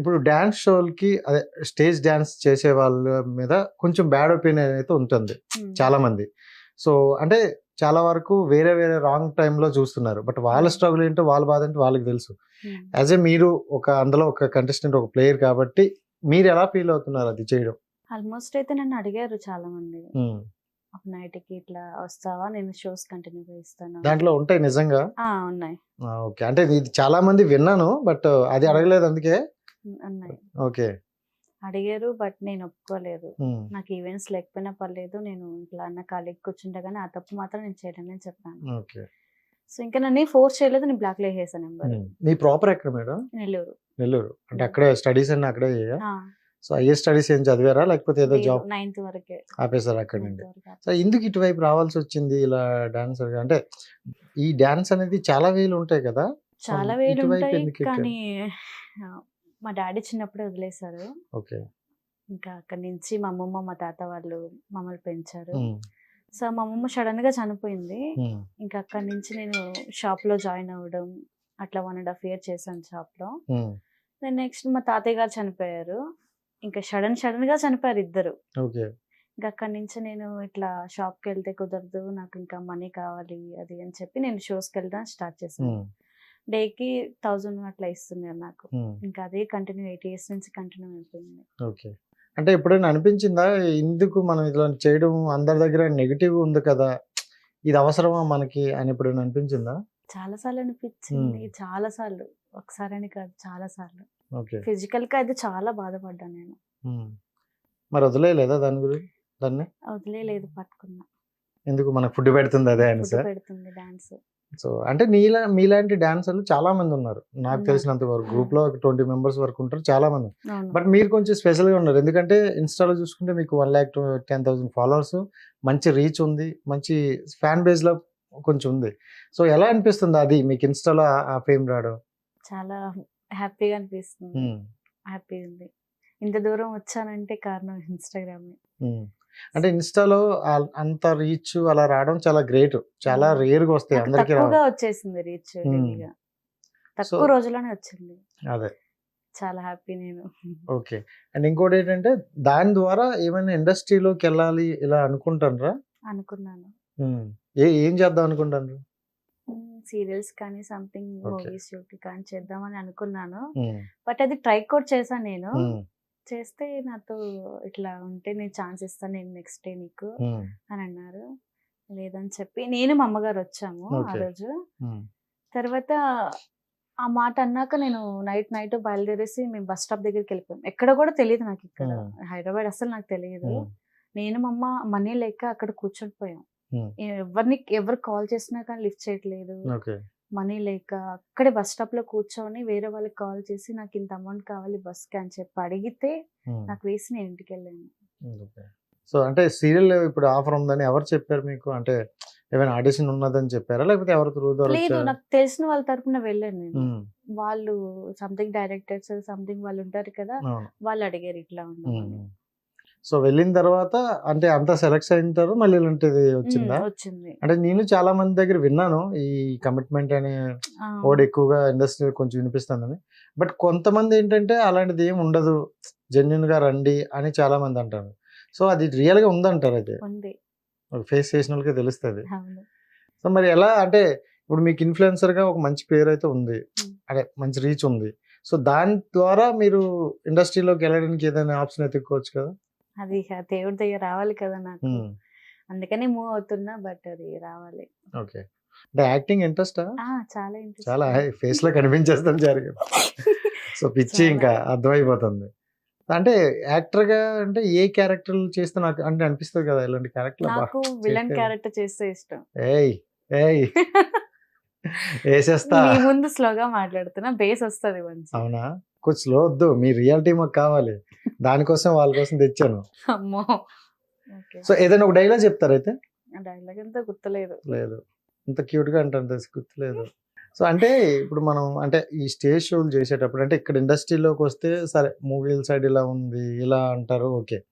ఇప్పుడు డాన్స్ షోలకి అదే stage dance చేసే వాళ్ళ మీద కొంచెం బ్యాడ్ ఒపీనియన్ అయితే ఉంటుంది ఉమ్. చాలా మంది సో అంటే చాలా వరకు వేరే వేరే రాంగ్ టైంలో చూస్తున్నారు. బట్ వాళ్ళ స్ట్రగుల్ ఏంటో వాళ్ళ బాధ ఏంటో వాళ్ళకి తెలుసు. యాజ్ ఏ మీరు ఒక అందులో ఒక కంటెస్టెంట్ ఒక ప్లేయర్ కాబట్టి మీరు ఎలా ఫీల్ అవుతున్నారు అది చేయడం? ఆల్మోస్ట్ అయితే నన్ను అడిగారు చాలా మంది. ఒక నైట్కి ఇట్లా వస్తావా? నేను షోస్ కంటిన్యూ ఇస్తాను దాంట్లో ఉంటాయి నిజంగా? ఉన్నాయి. ఓకే. అంటే ఇది చాలా మంది విన్నాను బట్ అది అడగలేదు అందుకే. ఉన్నాయి ఓకే. అడిగారు బట్ నేను ఒప్పుకోలేదు. నాకు ఈవెంట్స్ లేకపోయినా పర్లేదు నేను ఇట్లా అన్న ఖాళీకి కూర్చుంటే కానీ ఆ తప్పు మాత్రం నేను చేయడం చెప్పాను. ఓకే. సో ఇంకా నన్ను ఫోర్స్ చేయలేదు నేను బ్లాక్లో వేసాను నెంబర్. ఉమ్. మీ ప్రాపర్ ఎక్కడ మేడం? నెల్లూరు. నెల్లూరు. అంటే అక్కడే స్టడీస్ అన్ని అక్కడే సో అయ్యే స్టడీస్ ఏం చదివారా? లేకపోతే ఏదో జాబ్? నైన్త్ వరకే. ఆపేసారు అక్కడ నుండి. సో ఎందుకు ఇటువైపు రావాల్సి వచ్చింది ఇలా డాన్సర్ అంటే ఈ డాన్స్ అనేది చాలా వేలు ఉంటాయి కదా? చాలా వేలు ఉంటాయి? కానీ మా డాడీ చిన్నప్పుడే వదిలేశారు. ఓకే. ఇంకా అక్కడి నుంచి మా అమ్మమ్మ మా తాత వాళ్ళు మమ్మల్ని పెంచారు. సో మా అమ్మమ్మ సడన్గా చనిపోయింది. ఇంకా అక్కడి నుంచి నేను షాప్లో జాయిన్ అవ్వడం అట్లా వన్ అండ్ హాఫ్ ఇయర్ చేశాను షాప్లో. నేను నెక్స్ట్ మా తాతయ్య గారు చనిపోయారు. ఇంకా సడన్ సడన్గా చనిపోయారు ఇద్దరు. ఇంకా అక్కడి నుంచి నేను ఇట్లా షాప్కి వెళ్తే కుదరదు నాకు ఇంకా మనీ కావాలి అది అని చెప్పి నేను షోస్కి వెళ్ళడం స్టార్ట్ చేశాను. డేకి థౌజండ్ అట్లా ఇస్తున్నారు నాకు. ఇంకా అదే కంటిన్యూ ఎయిట్ ఇయర్స్ నుంచి కంటిన్యూ అయిపోయింది. ఓకే. అంటే ఎప్పుడైనా అనిపించిందా? ఎందుకు మనం ఇట్లా చేయడం అందరి దగ్గర నెగిటివ్ ఉంది కదా ఇది అవసరమా మనకి అని ఎప్పుడైనా అనిపించిందా? చాలా సార్లు అనిపించింది. చాలా సార్లు. ఒకసారి అని కాదు చాలా సార్లు. ఓకే. ఫిజికల్గా అయితే చాలా బాధపడ్డాను నేను. మరి వదిలేయలేదా దాని గురించి దాన్ని? వదిలేదు పట్టుకున్నా. ఎందుకు? మనకు ఫుడ్ పెడుతుంది అదే అని పెడుతుంది డాన్స్. సో అంటే నీలా మీలాంటి డాన్సర్లు చాలా మంది ఉన్నారు. నాకు. తెలిసినంత వరకు గ్రూప్లో ట్వంటీ మెంబర్స్ వరకు ఉంటారు చాలా మంది బట్ మీరు కొంచెం స్పెషల్గా ఉన్నారు. ఎందుకంటే ఇన్స్టాలో చూసుకుంటే మీకు one lakh ten thousand followers మంచి రీచ్ ఉంది మంచి ఫ్యాన్ బేస్లో కొంచెం ఉంది. సో ఎలా అనిపిస్తుంది అది? మీకు ఇన్స్టాలో ఆ- ఫేమ్ రావడం? చాలా హ్యాపీగా అనిపిస్తుంది. ఉమ్, హ్యాపీ ఉంది. ఇంత దూరం వచ్చానంటే కారణం ఇన్స్టాగ్రామ్. అంటే ఇన్స్టాలో అంత రీచ్ అలా రావడం చాలా గ్రేట్. చాలా. రేర్గా వస్తాయి అందరికి వచ్చేసింది రీచ్. తక్కువ రోజుల్లోనే వచ్చింది. అదే. చాలా హ్యాపీ నేను. ఓకే. అండ్ ఇంకోటి ఏంటంటే దాని ద్వారా ఏమైనా ఇండస్ట్రీలోకి వెళ్ళాలి ఇలా అనుకుంటారా అనుకున్నాను. ఏ ఏం చేద్దాం అనుకుంటాను సీరియల్స్ కానీ సంథింగ్. మూవీస్ షూట్ కానీ చేద్దామని అనుకున్నాను. బట్ అది ట్రై కూడా చేశాను నేను. చేస్తే నాతో ఇట్లా ఉంటే నేను ఛాన్స్ ఇస్తాను నేను నెక్స్ట్ డే నీకు అని అన్నారు. లేదని చెప్పి నేను మా అమ్మగారు వచ్చాము ఆ. రోజు. తర్వాత ఆ మాట అన్నాక నేను నైట్ నైట్ బయలుదేరేసి మేము బస్ స్టాప్ దగ్గరికి వెళ్ళిపోయాం. ఎక్కడ కూడా తెలియదు నాకు ఇక్కడ. హైదరాబాద్ అసలు నాకు తెలియదు నేను మా అమ్మ మనీ లేక అక్కడ కూర్చొని పోయాం. ఎవరిని ఎవరు కాల్ చేసినా కానీ లిఫ్ట్ చేయట్లేదు. మనీ లేక అక్కడే బస్ స్టాప్లో కూర్చొని వేరే వాళ్ళకి కాల్ చేసి నాకు ఇంత అమౌంట్ కావాలి బస్కి అని చెప్పి. అడిగితే నాకు వేసి నేను ఇంటికి వెళ్ళాను సో అంటే సీరియల్ ఇప్పుడు ఆఫర్ ఉందని ఎవరు చెప్పారు మీకు? అంటే ఏమైనా ఆడిషన్ ఉన్నదని చెప్పారా? లేకపోతే ఎవరు లేదు? నాకు తెలిసిన వాళ్ళ తరపున వెళ్ళాను నేను. వాళ్ళు సంథింగ్ డైరెక్టర్స్ సంథింగ్ వాళ్ళు ఉంటారు కదా వాళ్ళు అడిగారు ఇట్లా ఉండమని. సో వెళ్ళిన తర్వాత అంటే అంతా సెలెక్ట్ అయిన తర్వాత మళ్ళీ ఇలాంటిది వచ్చిందా? అంటే నేను చాలా మంది దగ్గర విన్నాను ఈ కమిట్మెంట్ అని ఓడి ఎక్కువగా ఇండస్ట్రీ కొంచెం వినిపిస్తుందని. బట్ కొంతమంది ఏంటంటే అలాంటిది ఏం ఉండదు జెన్యున్గా రండి అని చాలా మంది అంటారు. సో అది రియల్గా ఉందంటారు అయితే? ఉంది. ఫేస్ చేసిన వాళ్ళకి తెలుస్తుంది. సో మరి ఎలా అంటే ఇప్పుడు మీకు ఇన్ఫ్లుయెన్సర్గా ఒక మంచి పేరు అయితే ఉంది. అదే మంచి రీచ్ ఉంది. సో దాని ద్వారా మీరు ఇండస్ట్రీలోకి వెళ్ళడానికి ఏదైనా ఆప్షన్ ఎత్తుక్కోవచ్చు కదా? అది దేవుడి దగ్గర రావాలి కదా నాకు. అందుకనే మూవ్ అవుతున్నా బట్ అది రావాలి. ఓకే. అంటే యాక్టింగ్ ఇంట్రెస్టా? చాలా ఇంట్రెస్ట్ చాలా ఫేస్లో కనిపించేస్తాను జరిగింది సో పిచ్చి. ఇంకా అర్థమైపోతుంది. అంటే యాక్టర్గా అంటే ఏ క్యారెక్టర్ చేస్తే నాకు అంటే అనిపిస్తుంది కదా ఇలాంటి క్యారెక్టర్ నాకు విలన్ క్యారెక్టర్ చేస్తే ఇష్టం. ఏయ్ ఏయ్. వేసేస్తా. ముందు స్లోగా మాట్లాడుతున్నా బేస్ వస్తది మంచి అవునా? కొంచెం స్లో వద్దు మీ రియాలిటీ మాకు కావాలి. దానికోసం వాళ్ళ కోసం తెచ్చాను. అమ్మో. సో ఏదైనా ఒక డైలాగ్ చెప్తారు అయితే? డైలాగ్ అంతా గుర్తులేదు. లేదు. ఇంత క్యూట్గా అంటారు గుర్తులేదు. సో అంటే ఇప్పుడు మనం అంటే ఈ స్టేజ్ షోలు చేసేటప్పుడు అంటే ఇక్కడ ఇండస్ట్రీలోకి వస్తే సరే మూవీల సైడ్ ఇలా ఉంది ఇలా అంటారు ఓకే.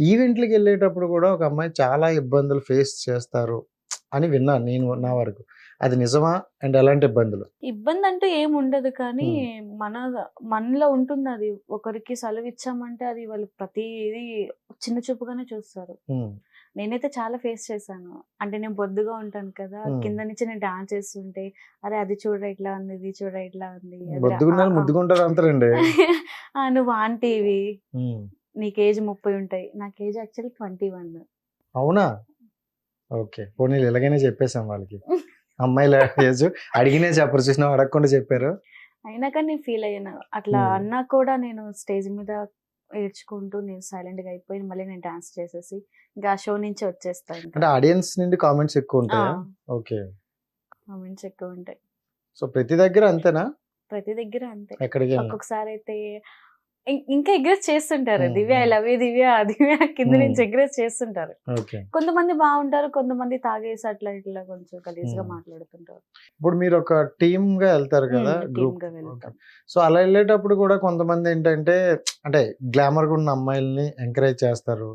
ఈవెంట్లకి వెళ్ళేటప్పుడు కూడా ఒక అమ్మాయి చాలా ఇబ్బందులు ఫేస్ చేస్తారు. అని విన్నాను నేను నా వరకు. అది నిజమా? అండ్ ఎలాంటి ఇబ్బందులు. ఇబ్బంది అంటూ ఏం ఉండదు కానీ మన మనలో ఉంటుంది అది. ఒకరికి సెలవు ఇచ్చామంటే అది వాళ్ళు ప్రతిదీ చిన్న చూపుగానే చూస్తారు. నేనైతే చాలా ఫేస్ చేశాను. అంటే నేను బొద్దుగా ఉంటాను కదా. కింద నుంచి నేను డాన్స్ చేస్తుంటే అరే అది చూడ ఇట్లా ఉంది ఇది చూడ ఇట్లా ఉంది నువ్వు ఆంటీవి ఉమ్, నీకు ఏజ్ ముప్పై ఉంటాయి. నాకు ఏజ్ యాక్చువల్లీ ట్వంటీ వన్. అవునా? ఓకే. పోనీ ఇలాగైనా చెప్పేసాం వాళ్ళకి. అమ్మాయిల ఏజ్ అడిగినే చెప్పరు చూసినా అడగకుండా చెప్పారు. అయినా కానీ నేను ఫీల్ అయ్యాను. అట్లా. అన్నా కూడా నేను స్టేజ్ మీద ఏడ్చుకుంటూ నేను సైలెంట్గా అయిపోయి మళ్ళీ నేను డాన్స్ చేసేసి ఇంకా ఆ షో నుంచి వచ్చేస్తాను అంటే ఆడియన్స్ నుండి కామెంట్స్ ఎక్కువ ఉంటాయా? ఓకే. కామెంట్స్ ఎక్కువ ఉంటాయి. సో ప్రతి దగ్గర అంతేనా? ప్రతి దగ్గర అంతే. ఎక్కడికి? ఒక్కొక్కసారి అయితే ఇంకా ఎగ్రెస్ చేస్తుంటారు. Divya I hmm. Love you Divya Divya కింద. నుంచి ఎగ్రెస్ చేస్తుంటారు. కొంతమంది బాగుంటారు కొంతమంది తాగేసి అట్లా ఇట్లా కొంచెం గలీజ్గా. మాట్లాడుతుంటారు. ఇప్పుడు మీరు ఒక టీమ్గా వెళ్తారు కదా గ్రూప్. సో అలా వెళ్ళేటప్పుడు కూడా కొంతమంది ఏంటంటే అంటే గ్లామర్గా ఉన్న అమ్మాయిల్ని ఎంకరేజ్ చేస్తారు.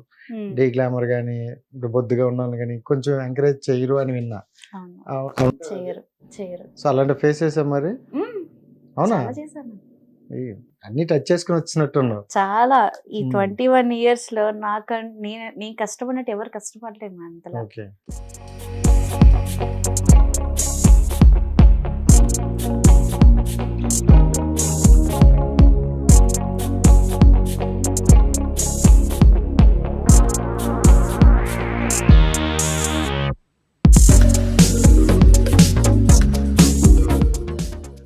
డీ గ్లామర్ గానీ ఇప్పుడు బొద్దుగా ఉన్న వాళ్ళని కానీ కొంచెం ఎంకరేజ్ చేయరు అని విన్నా? చేయరు. చేయరు. సో అలాంటి ఫేస్ చేసాం మరి? అవునా? అన్ని టచ్ చేసుకుని వచ్చినట్టున్నావు. చాలా ఈ. ట్వంటీ వన్ ఇయర్స్లో నాకంటే నేను నేను కష్టపడినట్టు ఎవరు కష్టపడలేదు అంతలా. ఓకే.